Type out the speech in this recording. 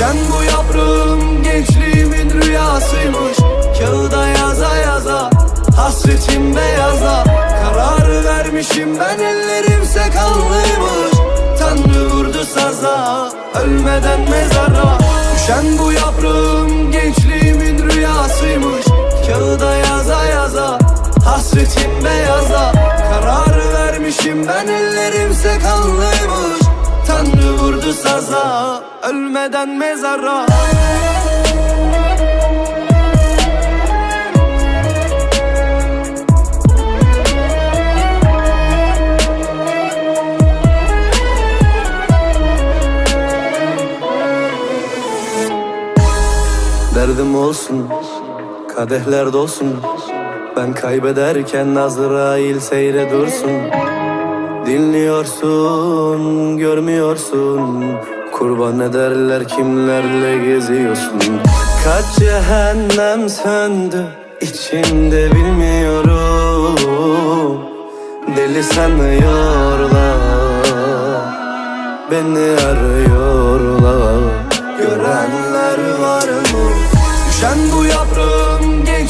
Düşen bu yaprağım gençliğimin rüyasıymış. Kağıda yaza yaza Hasretim beyaza Karar vermişim ben ellerimse kanlıymış. Tanrı vurdu saza Ölmeden mezara. Düşen bu yaprağım gençliğimin rüyasıymış. Kağıda yaza yaza Hasretim beyaza Karar vermişim ben ellerimse kanlıymış Saza Ölmeden mezara. Derdim olsun, kadehler dolsun. Ben kaybederken Azrail seyre dursun Dinliyorsun, görmüyorsun. Kurban ederler kimlerle geziyorsun. Kaç cehennem söndü içimde bilmiyorum. Deli sanıyorlar Beni arıyorlar. Görenler var mı? Düşen bu yaprağım gençliğimin